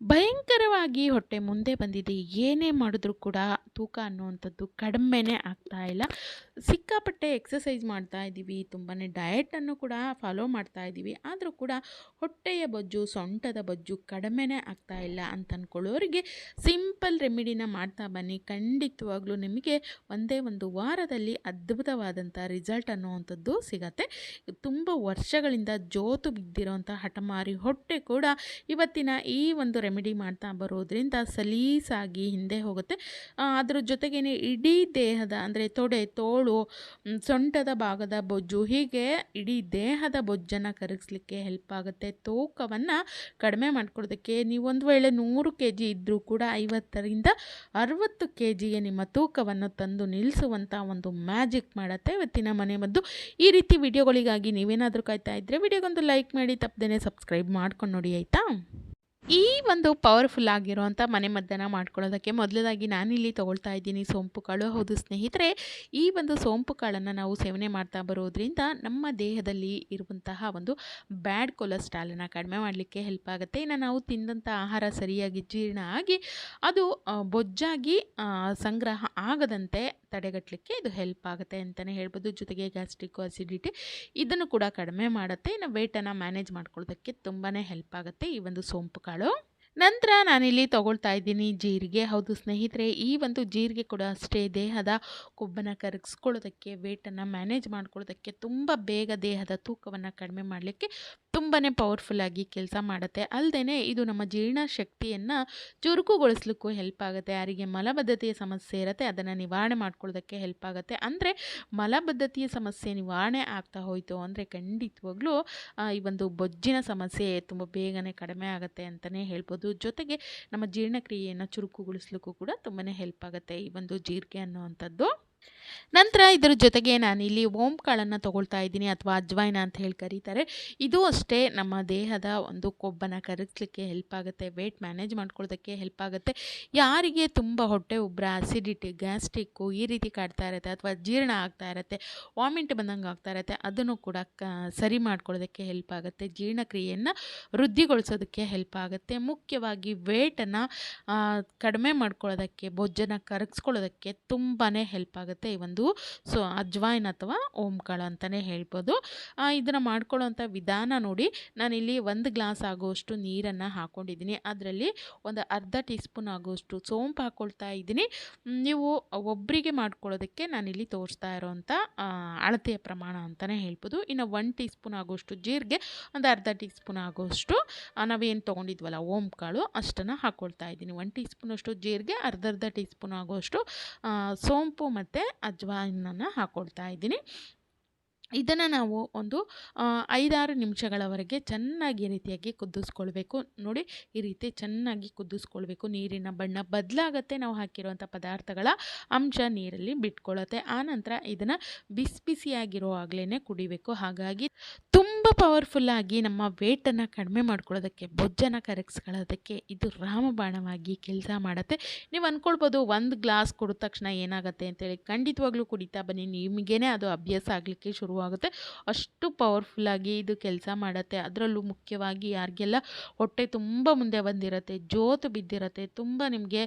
ಭಯಂಕರವಾಗಿ ಹೊಟ್ಟೆ ಮುಂದೆ ಬಂದಿದೆ. ಏನೇ ಮಾಡಿದ್ರೂ ಕೂಡ ತೂಕ ಅನ್ನುವಂಥದ್ದು ಕಡಿಮೆನೇ ಆಗ್ತಾ ಇಲ್ಲ. ಸಿಕ್ಕಾಪಟ್ಟೆ ಎಕ್ಸಸೈಸ್ ಮಾಡ್ತಾ ಇದ್ದೀವಿ. ತುಂಬಾ ಡಯಟನ್ನು ಕೂಡ ಫಾಲೋ ಮಾಡ್ತಾ ಇದ್ದೀವಿ. ಆದರೂ ಕೂಡ ಹೊಟ್ಟೆಯ ಬೊಜ್ಜು, ಸೊಂಟದ ಬೊಜ್ಜು ಕಡಿಮೆನೇ ಆಗ್ತಾ ಇಲ್ಲ ಅಂತ ಅಂದ್ಕೊಳ್ಳೋರಿಗೆ ಸಿಂಪಲ್ ರೆಮಿಡಿನ ಮಾಡ್ತಾ ಬನ್ನಿ. ಖಂಡಿತವಾಗ್ಲೂ ನಿಮಗೆ ಒಂದೇ ಒಂದು ವಾರದಲ್ಲಿ ಅದ್ಭುತವಾದಂಥ ರಿಸಲ್ಟ್ ಅನ್ನುವಂಥದ್ದು ಸಿಗತ್ತೆ. ತುಂಬ ವರ್ಷಗಳಿಂದ ಜೋತು ಬಿದ್ದಿರೋಂಥ ಹಠಮಾರಿ ಹೊಟ್ಟೆ ಕೂಡ ಇವತ್ತಿನ ಈ ಒಂದು ರೆಮಿಡಿ ಮಾಡ್ತಾ ಬರೋದ್ರಿಂದ ಸಲೀಸಾಗಿ ಹಿಂದೆ ಹೋಗುತ್ತೆ. ಅದರ ಜೊತೆಗೇನೆ ಇಡೀ ದೇಹದ, ಅಂದರೆ ತೊಡೆ, ತೋಳು ಸೊಂಟದ ಭಾಗದ ಬೊಜ್ಜು, ಹೀಗೆ ಇಡೀ ದೇಹದ ಬೊಜ್ಜನ್ನು ಕರಗಿಸ್ಲಿಕ್ಕೆ ಹೆಲ್ಪ್ ಆಗುತ್ತೆ. ತೂಕವನ್ನು ಕಡಿಮೆ ಮಾಡ್ಕೊಡೋದಕ್ಕೆ ನೀವು ಒಂದು ವೇಳೆ ನೂರು ಕೆ ಜಿ ಇದ್ದರೂ ಕೂಡ ಐವತ್ತರಿಂದ ಅರವತ್ತು ಕೆ ಜಿಗೆ ನಿಮ್ಮ ತೂಕವನ್ನು ತಂದು ನಿಲ್ಲಿಸುವಂಥ ಒಂದು ಮ್ಯಾಜಿಕ್ ಮಾಡುತ್ತೆ ಇವತ್ತಿನ ಮನೆ ಮದ್ದು. ಈ ರೀತಿ ವಿಡಿಯೋಗಳಿಗಾಗಿ ನೀವೇನಾದರೂ ಕಾಯ್ತಾ ಇದ್ದರೆ ವಿಡಿಯೋಗೊಂದು ಲೈಕ್ ಮಾಡಿ, ತಪ್ಪದೇ ಸಬ್ಸ್ಕ್ರೈಬ್ ಮಾಡ್ಕೊಂಡು ನೋಡಿ, ಆಯಿತಾ? ಈ ಒಂದು ಪವರ್ಫುಲ್ ಆಗಿರುವಂಥ ಮನೆಮದ್ದನ್ನು ಮಾಡ್ಕೊಳ್ಳೋದಕ್ಕೆ ಮೊದಲದಾಗಿ ನಾನಿಲ್ಲಿ ತೊಗೊಳ್ತಾ ಇದ್ದೀನಿ ಸೋಂಪು ಕಾಳು ಹೌದು ಸ್ನೇಹಿತರೆ, ಈ ಒಂದು ಸೋಂಪು ಕಾಳನ್ನು ನಾವು ಸೇವನೆ ಮಾಡ್ತಾ ಬರೋದ್ರಿಂದ ನಮ್ಮ ದೇಹದಲ್ಲಿ ಇರುವಂತಹ ಒಂದು ಬ್ಯಾಡ್ ಕೊಲೆಸ್ಟ್ರಾಲನ್ನು ಕಡಿಮೆ ಮಾಡಲಿಕ್ಕೆ ಹೆಲ್ಪ್ ಆಗುತ್ತೆ. ಇನ್ನು ನಾವು ತಿಂದಂಥ ಆಹಾರ ಸರಿಯಾಗಿ ಜೀರ್ಣ ಆಗಿ ಅದು ಬೊಜ್ಜಾಗಿ ಸಂಗ್ರಹ ಆಗದಂತೆ ತಡೆಗಟ್ಟಲಿಕ್ಕೆ ಇದು ಹೆಲ್ಪ್ ಆಗುತ್ತೆ ಅಂತಲೇ ಹೇಳ್ಬೋದು. ಜೊತೆಗೆ ಗ್ಯಾಸ್ಟ್ರಿಕ್ ಅಸಿಡಿಟಿ ಇದನ್ನು ಕೂಡ ಕಡಿಮೆ ಮಾಡುತ್ತೆ. ಇನ್ನು ವೆಯ್ಟನ್ನು ಮ್ಯಾನೇಜ್ ಮಾಡ್ಕೊಳ್ಳೋದಕ್ಕೆ ತುಂಬಾ ಹೆಲ್ಪ್ ಆಗುತ್ತೆ ಈ ಒಂದು ಸೋಂಪು ಕಾಳು. ನಂತರ ನಾನಿಲ್ಲಿ ತಗೊಳ್ತಾ ಇದ್ದೀನಿ ಜೀರಿಗೆ. ಹೌದು ಸ್ನೇಹಿತರೆ, ಈ ಒಂದು ಜೀರಿಗೆ ಕೂಡ ಅಷ್ಟೇ ದೇಹದ ಕೊಬ್ಬನ್ನು ಕರಗಿಸ್ಕೊಳ್ಳೋದಕ್ಕೆ, ವೇಟನ್ನು ಮ್ಯಾನೇಜ್ ಮಾಡ್ಕೊಳ್ಳೋದಕ್ಕೆ ತುಂಬ ಬೇಗ ದೇಹದ ತೂಕವನ್ನು ಕಡಿಮೆ ಮಾಡಲಿಕ್ಕೆ ತುಂಬಾ ಪವರ್ಫುಲ್ಲಾಗಿ ಕೆಲಸ ಮಾಡುತ್ತೆ. ಅಲ್ಲದೆ ಇದು ನಮ್ಮ ಜೀರ್ಣ ಶಕ್ತಿಯನ್ನು ಚುರುಕುಗೊಳಿಸ್ಲಿಕ್ಕೂ ಹೆಲ್ಪ್ ಆಗುತ್ತೆ. ಯಾರಿಗೆ ಮಲಬದ್ಧತೆಯ ಸಮಸ್ಯೆ ಇರುತ್ತೆ, ಅದನ್ನು ನಿವಾರಣೆ ಮಾಡ್ಕೊಳ್ಳೋದಕ್ಕೆ ಹೆಲ್ಪ್ ಆಗುತ್ತೆ. ಅಂದರೆ ಮಲಬದ್ಧತೆಯ ಸಮಸ್ಯೆ ನಿವಾರಣೆ ಆಗ್ತಾ ಹೋಯಿತು ಅಂದರೆ ಖಂಡಿತವಾಗ್ಲೂ ಈ ಒಂದು ಬೊಜ್ಜಿನ ಸಮಸ್ಯೆ ತುಂಬ ಬೇಗನೆ ಕಡಿಮೆ ಆಗುತ್ತೆ ಅಂತಲೇ ಹೇಳ್ಬೋದು. ಜೊತೆಗೆ ನಮ್ಮ ಜೀರ್ಣಕ್ರಿಯೆಯನ್ನು ಚುರುಕುಗೊಳಿಸ್ಲಿಕ್ಕೂ ಕೂಡ ತುಂಬಾ ಹೆಲ್ಪ್ ಆಗುತ್ತೆ ಈ ಒಂದು ಜೀರಿಗೆ ಅನ್ನುವಂಥದ್ದು. ನಂತರ ಇದರ ಜೊತೆಗೆ ನಾನಿಲ್ಲಿ ಓಂ ಕಾಳನ್ನು ತಗೊಳ್ತಾ ಇದ್ದೀನಿ ಅಥವಾ ಅಜ್ವಾಯಿನ ಅಂತ ಹೇಳಿ ಕರೀತಾರೆ. ಇದು ಅಷ್ಟೇ ನಮ್ಮ ದೇಹದ ಒಂದು ಕೊಬ್ಬನ್ನು ಕರಗಿಸ್ಲಿಕ್ಕೆ ಹೆಲ್ಪ್ ಆಗುತ್ತೆ ವೇಟ್ ಮ್ಯಾನೇಜ್ ಮಾಡ್ಕೊಳ್ಳೋದಕ್ಕೆ ಹೆಲ್ಪ್ ಆಗುತ್ತೆ. ಯಾರಿಗೆ ತುಂಬ ಹೊಟ್ಟೆ ಉಬ್ಬರ ಆಸಿಡಿಟಿ ಗ್ಯಾಸ್ಟಿಕ್ಕು ಈ ರೀತಿ ಕಾಡ್ತಾ ಇರುತ್ತೆ ಅಥವಾ ಜೀರ್ಣ ಆಗ್ತಾ ಇರುತ್ತೆ ವಾಮಿಂಟ್ ಬಂದಂಗೆ ಆಗ್ತಾ ಇರುತ್ತೆ, ಅದನ್ನು ಕೂಡ ಸರಿ ಮಾಡ್ಕೊಳ್ಳೋದಕ್ಕೆ ಹೆಲ್ಪ್ ಆಗುತ್ತೆ. ಜೀರ್ಣಕ್ರಿಯೆಯನ್ನು ವೃದ್ಧಿಗೊಳಿಸೋದಕ್ಕೆ ಹೆಲ್ಪ್ ಆಗುತ್ತೆ. ಮುಖ್ಯವಾಗಿ ವೇಟನ್ನು ಕಡಿಮೆ ಮಾಡ್ಕೊಳ್ಳೋದಕ್ಕೆ ಬೊಜ್ಜನ್ನು ಕರಗಿಸ್ಕೊಳ್ಳೋದಕ್ಕೆ ತುಂಬಾ ಹೆಲ್ಪ್ ಆಗುತ್ತೆ ಈ ಒಂದು ಸೊ ಅಜ್ವಾಯಿನ್ ಅಥವಾ ಓಂಕಾಳು ಅಂತಲೇ ಹೇಳ್ಬೋದು. ಇದನ್ನು ಮಾಡ್ಕೊಳ್ಳೋಂಥ ವಿಧಾನ ನೋಡಿ, ನಾನಿಲ್ಲಿ ಒಂದು ಗ್ಲಾಸ್ ಆಗುವಷ್ಟು ನೀರನ್ನು ಹಾಕ್ಕೊಂಡಿದ್ದೀನಿ ಅದರಲ್ಲಿ ಒಂದು ಅರ್ಧ ಟೀ ಸ್ಪೂನ್ ಆಗುವಷ್ಟು ಸೋಂಪು ಹಾಕ್ಕೊಳ್ತಾ ಇದ್ದೀನಿ. ನೀವು ಒಬ್ಬರಿಗೆ ಮಾಡ್ಕೊಳ್ಳೋದಕ್ಕೆ ನಾನಿಲ್ಲಿ ತೋರಿಸ್ತಾ ಇರೋವಂಥ ಅಳತೆಯ ಪ್ರಮಾಣ ಅಂತಲೇ ಹೇಳ್ಬೋದು. ಇನ್ನು ಒನ್ ಟೀ ಸ್ಪೂನ್ ಆಗುವಷ್ಟು ಜೀರಿಗೆ, ಒಂದು ಅರ್ಧ ಟೀ ಸ್ಪೂನ್ ಆಗುವಷ್ಟು ನಾವೇನು ತೊಗೊಂಡಿದ್ವಲ್ಲ, ಓಂಕಾಳು, ಅಷ್ಟನ್ನು ಹಾಕ್ಕೊಳ್ತಾ ಇದ್ದೀನಿ. ಒನ್ ಟೀ ಸ್ಪೂನಷ್ಟು ಜೀರಿಗೆ, ಅರ್ಧ ಅರ್ಧ ಟೀ ಸ್ಪೂನ್ ಆಗುವಷ್ಟು ಸೋಂಪು ಮತ್ತು ಅಜ್ವಾಯಿನನ್ನು ಹಾಕ್ಕೊಳ್ತಾ ಇದ್ದೀನಿ. ಇದನ್ನು ನಾವು ಒಂದು ಐದಾರು ನಿಮಿಷಗಳವರೆಗೆ ಚೆನ್ನಾಗಿ ಈ ರೀತಿಯಾಗಿ ಕುದಿಸ್ಕೊಳ್ಬೇಕು. ನೋಡಿ, ಈ ರೀತಿ ಚೆನ್ನಾಗಿ ಕುದಿಸ್ಕೊಳ್ಬೇಕು. ನೀರಿನ ಬಣ್ಣ ಬದಲಾಗತ್ತೆ ನಾವು ಹಾಕಿರುವಂಥ ಪದಾರ್ಥಗಳ ಅಂಶ ನೀರಲ್ಲಿ ಬಿಟ್ಕೊಳ್ಳುತ್ತೆ ಆನಂತರ ಇದನ್ನು ಬಿಸಿ ಬಿಸಿಯಾಗಿರುವಾಗಲೇ ಕುಡಿಬೇಕು. ಹಾಗಾಗಿ ತುಂಬ ಪವರ್ಫುಲ್ಲಾಗಿ ನಮ್ಮ ವೇಟನ್ನು ಕಡಿಮೆ ಮಾಡ್ಕೊಳ್ಳೋದಕ್ಕೆ ಬೊಜ್ಜನ ಕರಗಿಸ್ಕೊಳ್ಳೋದಕ್ಕೆ ಇದು ರಾಮಬಾಣವಾಗಿ ಕೆಲಸ ಮಾಡುತ್ತೆ. ನೀವು ಅಂದ್ಕೊಳ್ಬೋದು ಒಂದು ಗ್ಲಾಸ್ ಕುಡಿದ ತಕ್ಷಣ ಏನಾಗುತ್ತೆ ಅಂತೇಳಿ ಖಂಡಿತವಾಗ್ಲೂ ಕುಡಿತಾ ಬನ್ನಿ. ನಿಮಗೇನೆ ಅದು ಅಭ್ಯಾಸ ಆಗಲಿಕ್ಕೆ ಶುರುವಾಗುತ್ತೆ. ಅಷ್ಟು ಪವರ್ಫುಲ್ಲಾಗಿ ಇದು ಕೆಲಸ ಮಾಡುತ್ತೆ. ಅದರಲ್ಲೂ ಮುಖ್ಯವಾಗಿ ಯಾರಿಗೆಲ್ಲ ಹೊಟ್ಟೆ ತುಂಬ ಮುಂದೆ ಬಂದಿರುತ್ತೆ, ಜೋತು ಬಿದ್ದಿರುತ್ತೆ, ತುಂಬ ನಿಮಗೆ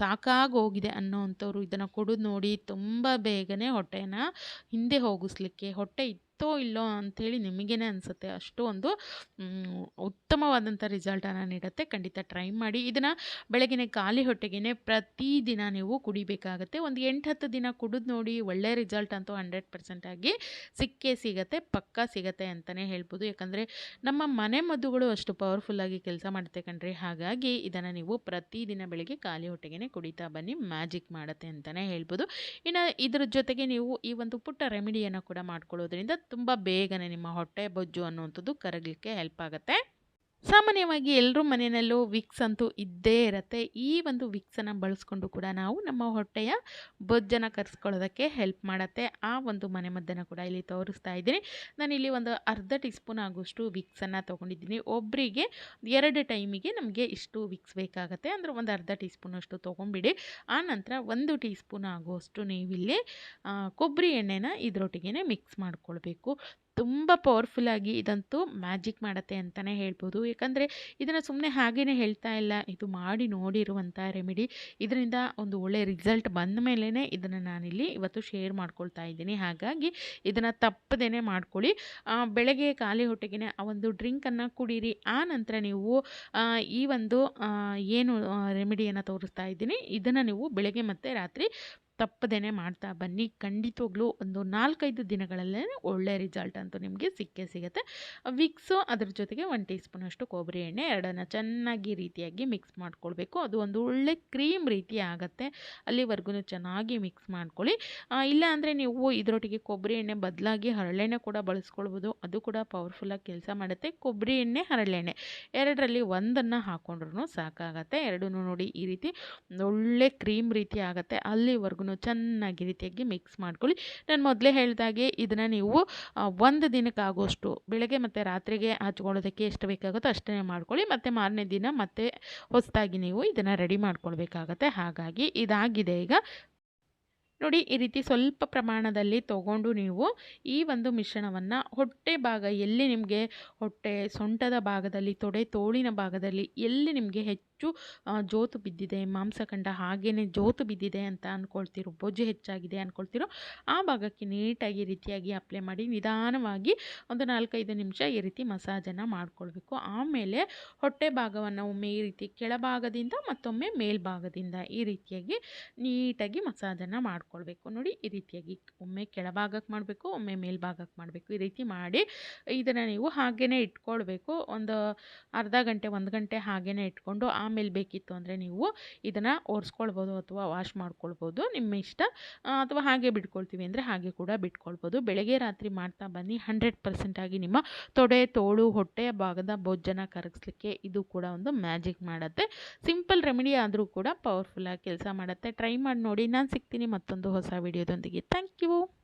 ಸಾಕಾಗಿ ಹೋಗಿದೆ ಅನ್ನೋವಂಥವ್ರು ಇದನ್ನು ಕುಡಿದು ನೋಡಿ ತುಂಬ ಬೇಗನೆ ಹೊಟ್ಟೆನ ಹಿಂದೆ ಹೋಗಿಸ್ಲಿಕ್ಕೆ, ಹೊಟ್ಟೆ ಇತ್ತೋ ಇಲ್ಲೋ ಅಂಥೇಳಿ ನಿಮಗೇನೆ ಅನಿಸುತ್ತೆ. ಅಷ್ಟು ಒಂದು ಉತ್ತಮವಾದಂಥ ರಿಸಲ್ಟನ್ನು ನೀಡುತ್ತೆ. ಖಂಡಿತ ಟ್ರೈ ಮಾಡಿ. ಇದನ್ನು ಬೆಳಗಿನ ಖಾಲಿ ಹೊಟ್ಟೆಗೆ ಪ್ರತಿದಿನ ನೀವು ಕುಡಿಬೇಕಾಗತ್ತೆ. ಒಂದು ಎಂಟು ಹತ್ತು ದಿನ ಕುಡಿದು ನೋಡಿ ಒಳ್ಳೆ ರಿಸಲ್ಟ್ ಅಂತೂ ಹಂಡ್ರೆಡ್ ಪರ್ಸೆಂಟಾಗಿ ಸಿಕ್ಕೇ ಸಿಗತ್ತೆ, ಪಕ್ಕಾ ಸಿಗತ್ತೆ ಅಂತಲೇ ಹೇಳ್ಬೋದು. ಯಾಕಂದರೆ ನಮ್ಮ ಮನೆ ಮದ್ದುಗಳು ಅಷ್ಟು ಪವರ್ಫುಲ್ಲಾಗಿ ಕೆಲಸ ಮಾಡುತ್ತೆ ಕಣ್ರಿ. ಹಾಗಾಗಿ ಇದನ್ನು ನೀವು ಪ್ರತಿದಿನ ಬೆಳಗ್ಗೆ ಖಾಲಿ ಹೊಟ್ಟೆಗೆ ಕುಡಿತಾ ಬನ್ನಿ. ಮ್ಯಾಜಿಕ್ ಮಾಡುತ್ತೆ ಅಂತಲೇ ಹೇಳ್ಬೋದು. ಇನ್ನು ಇದ್ರ ಜೊತೆಗೆ ನೀವು ಈ ಒಂದು ಪುಟ್ಟ ರೆಮಿಡಿಯನ್ನು ಕೂಡ ಮಾಡ್ಕೊಳ್ಳೋದ್ರಿಂದ ತುಂಬ ಬೇಗನೆ ನಿಮ್ಮ ಹೊಟ್ಟೆ ಬೊಜ್ಜು ಅನ್ನುವಂಥದ್ದು ಕರಗಲಿಕ್ಕೆ ಹೆಲ್ಪ್ ಆಗುತ್ತೆ. ಸಾಮಾನ್ಯವಾಗಿ ಎಲ್ಲರೂ ಮನೆಯಲ್ಲೂ ವಿಕ್ಸ್ ಅಂತೂ ಇದ್ದೇ ಇರುತ್ತೆ. ಈ ಒಂದು ವಿಕ್ಸನ್ನು ಬಳಸ್ಕೊಂಡು ಕೂಡ ನಾವು ನಮ್ಮ ಹೊಟ್ಟೆಯ ಬೊಜ್ಜನ್ನು ಕರೆಸ್ಕೊಳ್ಳೋದಕ್ಕೆ ಹೆಲ್ಪ್ ಮಾಡುತ್ತೆ. ಆ ಒಂದು ಮನೆಮದ್ದನ್ನು ಕೂಡ ಇಲ್ಲಿ ತೋರಿಸ್ತಾ ಇದ್ದೀನಿ. ನಾನಿಲ್ಲಿ ಒಂದು ಅರ್ಧ ಟೀ ಸ್ಪೂನ್ ಆಗುವಷ್ಟು ವಿಕ್ಸನ್ನು ತೊಗೊಂಡಿದ್ದೀನಿ. ಒಬ್ಬರಿಗೆ ಎರಡು ಟೈಮಿಗೆ ನಮಗೆ ಇಷ್ಟು ವಿಕ್ಸ್ ಬೇಕಾಗುತ್ತೆ. ಅಂದರೆ ಒಂದು ಅರ್ಧ ಟೀ ಸ್ಪೂನಷ್ಟು ತೊಗೊಂಬಿಡಿ ಆ ನಂತರ ಒಂದು ಟೀ ಸ್ಪೂನ್ ಆಗುವಷ್ಟು ನೀವಿಲ್ಲಿ ಕೊಬ್ಬರಿ ಎಣ್ಣೆನ ಇದರೊಟ್ಟಿಗೆ ಮಿಕ್ಸ್ ಮಾಡ್ಕೊಳ್ಬೇಕು. ತುಂಬ ಪವರ್ಫುಲ್ಲಾಗಿ ಇದಂತೂ ಮ್ಯಾಜಿಕ್ ಮಾಡುತ್ತೆ ಅಂತಲೇ ಹೇಳ್ಬೋದು. ಯಾಕಂದರೆ ಇದನ್ನು ಸುಮ್ಮನೆ ಹಾಗೇ ಹೇಳ್ತಾ ಇಲ್ಲ. ಇದು ಮಾಡಿ ನೋಡಿರುವಂಥ ರೆಮಿಡಿ ಇದರಿಂದ ಒಂದು ಒಳ್ಳೆ ರಿಸಲ್ಟ್ ಬಂದ ಮೇಲೇ ಇದನ್ನು ನಾನಿಲ್ಲಿ ಇವತ್ತು ಶೇರ್ ಮಾಡ್ಕೊಳ್ತಾ ಇದ್ದೀನಿ. ಹಾಗಾಗಿ ಇದನ್ನು ತಪ್ಪದೇ ಮಾಡ್ಕೊಳ್ಳಿ. ಬೆಳಗ್ಗೆ ಖಾಲಿ ಹೊಟ್ಟೆಗೆ ಆ ಒಂದು ಡ್ರಿಂಕನ್ನು ಕುಡೀರಿ. ಆ ನಂತರ ನೀವು ಈ ಒಂದು ಏನು ರೆಮಿಡಿಯನ್ನು ತೋರಿಸ್ತಾ ಇದ್ದೀನಿ. ಇದನ್ನು ನೀವು ಬೆಳಗ್ಗೆ ಮತ್ತು ರಾತ್ರಿ ತಪ್ಪದೇ ಮಾಡ್ತಾ ಬನ್ನಿ. ಖಂಡಿತವಾಗ್ಲೂ ಒಂದು ನಾಲ್ಕೈದು ದಿನಗಳಲ್ಲೇ ಒಳ್ಳೆ ರಿಸಲ್ಟ್ ಅಂತೂ ನಿಮಗೆ ಸಿಕ್ಕೇ ಸಿಗುತ್ತೆ. ವಿಕ್ಸು ಅದ್ರ ಜೊತೆಗೆ ಒಂದು ಟೀ ಸ್ಪೂನಷ್ಟು ಕೊಬ್ಬರಿ ಎಣ್ಣೆ ಎರಡನ್ನು ಚೆನ್ನಾಗಿ ರೀತಿಯಾಗಿ ಮಿಕ್ಸ್ ಮಾಡ್ಕೊಳ್ಬೇಕು. ಅದು ಒಂದು ಒಳ್ಳೆ ಕ್ರೀಮ್ ರೀತಿ ಆಗುತ್ತೆ. ಅಲ್ಲಿವರೆಗೂ ಚೆನ್ನಾಗಿ ಮಿಕ್ಸ್ ಮಾಡ್ಕೊಳ್ಳಿ. ಇಲ್ಲಾಂದರೆ ಇಲ್ಲ ಅಂದರೆ ನೀವು ಇದರೊಟ್ಟಿಗೆ ಕೊಬ್ಬರಿ ಎಣ್ಣೆ ಬದಲಾಗಿ ಹರಳೆಣ್ಣೆ ಕೂಡ ಬಳಸ್ಕೊಳ್ಬೋದು. ಅದು ಕೂಡ ಪವರ್ಫುಲ್ಲಾಗಿ ಕೆಲಸ ಮಾಡುತ್ತೆ. ಕೊಬ್ಬರಿ ಎಣ್ಣೆ, ಹರಳೆಣ್ಣೆ ಎರಡರಲ್ಲಿ ಒಂದನ್ನು ಹಾಕ್ಕೊಂಡ್ರೂ ಸಾಕಾಗತ್ತೆ. ಎರಡೂ ನೋಡಿ ಈ ರೀತಿ ಒಂದು ಒಳ್ಳೆ ಕ್ರೀಮ್ ರೀತಿ ಆಗುತ್ತೆ. ಅಲ್ಲಿವರೆಗೂ ಚೆನ್ನಾಗಿ ಈ ರೀತಿಯಾಗಿ ಮಿಕ್ಸ್ ಮಾಡ್ಕೊಳ್ಳಿ. ನಾನು ಮೊದಲೇ ಹೇಳಿದಾಗೆ ಇದನ್ನು ನೀವು ಒಂದು ದಿನಕ್ಕಾಗೋಷ್ಟು ಬೆಳಗ್ಗೆ ಮತ್ತು ರಾತ್ರಿಗೆ ಹಚ್ಕೊಳ್ಳೋದಕ್ಕೆ ಎಷ್ಟು ಬೇಕಾಗುತ್ತೋ ಅಷ್ಟೇ ಮಾಡ್ಕೊಳ್ಳಿ. ಮತ್ತು ಮಾರನೇ ದಿನ ಮತ್ತೆ ಹೊಸದಾಗಿ ನೀವು ಇದನ್ನು ರೆಡಿ ಮಾಡ್ಕೊಳ್ಬೇಕಾಗತ್ತೆ. ಹಾಗಾಗಿ ಇದಾಗಿದೆ ಈಗ. ನೋಡಿ, ಈ ರೀತಿ ಸ್ವಲ್ಪ ಪ್ರಮಾಣದಲ್ಲಿ ತಗೊಂಡು ನೀವು ಈ ಒಂದು ಮಿಶ್ರಣವನ್ನು ಹೊಟ್ಟೆ ಭಾಗ ಎಲ್ಲಿ ನಿಮಗೆ, ಹೊಟ್ಟೆ ಸೊಂಟದ ಭಾಗದಲ್ಲಿ, ತೊಡೆ, ತೋಳಿನ ಭಾಗದಲ್ಲಿ ಎಲ್ಲಿ ನಿಮಗೆ ಹೆಚ್ಚು ಆ, ಜೋತು ಬಿದ್ದಿದೆ ಮಾಂಸಖಂಡ ಹಾಗೇ ಜೋತು ಬಿದ್ದಿದೆ ಅಂತ ಅಂದ್ಕೊಳ್ತಿರೋ ಬೊಜ್ಜು ಹೆಚ್ಚಾಗಿದೆ ಅಂದ್ಕೊಳ್ತಿರೋ ಆ ಭಾಗಕ್ಕೆ ನೀಟಾಗಿ ರೀತಿಯಾಗಿ ಅಪ್ಲೈ ಮಾಡಿ ನಿಧಾನವಾಗಿ ಒಂದು ನಾಲ್ಕೈದು ನಿಮಿಷ ಈ ರೀತಿ ಮಸಾಜನ್ನು ಮಾಡ್ಕೊಳ್ಬೇಕು. ಆಮೇಲೆ ಹೊಟ್ಟೆ ಭಾಗವನ್ನು ಒಮ್ಮೆ ಈ ರೀತಿ ಕೆಳಭಾಗದಿಂದ ಮತ್ತೊಮ್ಮೆ ಮೇಲ್ಭಾಗದಿಂದ ಈ ರೀತಿಯಾಗಿ ನೀಟಾಗಿ ಮಸಾಜನ್ನು ಮಾಡ್ಕೊಳ್ಬೇಕು. ನೋಡಿ ಈ ರೀತಿಯಾಗಿ ಒಮ್ಮೆ ಕೆಳಭಾಗಕ್ಕೆ ಮಾಡಬೇಕು ಒಮ್ಮೆ ಮೇಲ್ಭಾಗಕ್ಕೆ ಮಾಡಬೇಕು. ಈ ರೀತಿ ಮಾಡಿ ಇದನ್ನು ನೀವು ಹಾಗೇ ಇಟ್ಕೊಳ್ಬೇಕು. ಒಂದು ಅರ್ಧ ಗಂಟೆ ಒಂದು ಗಂಟೆ ಹಾಗೇ ಇಟ್ಕೊಂಡು ಆಮೇಲೆ ಬೇಕಿತ್ತು ಅಂದರೆ ನೀವು ಇದನ್ನು ಒರೆಸ್ಕೊಳ್ಬೋದು ಅಥವಾ ವಾಶ್ ಮಾಡ್ಕೊಳ್ಬೋದು. ನಿಮ್ಮ ಇಷ್ಟ. ಅಥವಾ ಹಾಗೆ ಬಿಟ್ಕೊಳ್ತೀವಿ ಅಂದರೆ ಹಾಗೆ ಕೂಡ ಬಿಟ್ಕೊಳ್ಬೋದು. ಬೆಳಗ್ಗೆ ರಾತ್ರಿ ಮಾಡ್ತಾ ಬನ್ನಿ. ಹಂಡ್ರೆಡ್ ಪರ್ಸೆಂಟಾಗಿ ನಿಮ್ಮ ತೊಡೆ, ತೋಳು, ಹೊಟ್ಟೆಯ ಭಾಗದ ಬೊಜ್ಜನ ಕರಗಿಸ್ಲಿಕ್ಕೆ ಇದು ಕೂಡ ಒಂದು ಮ್ಯಾಜಿಕ್ ಮಾಡುತ್ತೆ. ಸಿಂಪಲ್ ರೆಮಿಡಿ ಆದರೂ ಕೂಡ ಪವರ್ಫುಲ್ಲಾಗಿ ಕೆಲಸ ಮಾಡುತ್ತೆ. ಟ್ರೈ ಮಾಡಿ ನೋಡಿ. ನಾನು ಸಿಗ್ತೀನಿ ಮತ್ತೊಂದು ಹೊಸ ವಿಡಿಯೋದೊಂದಿಗೆ. Thank you.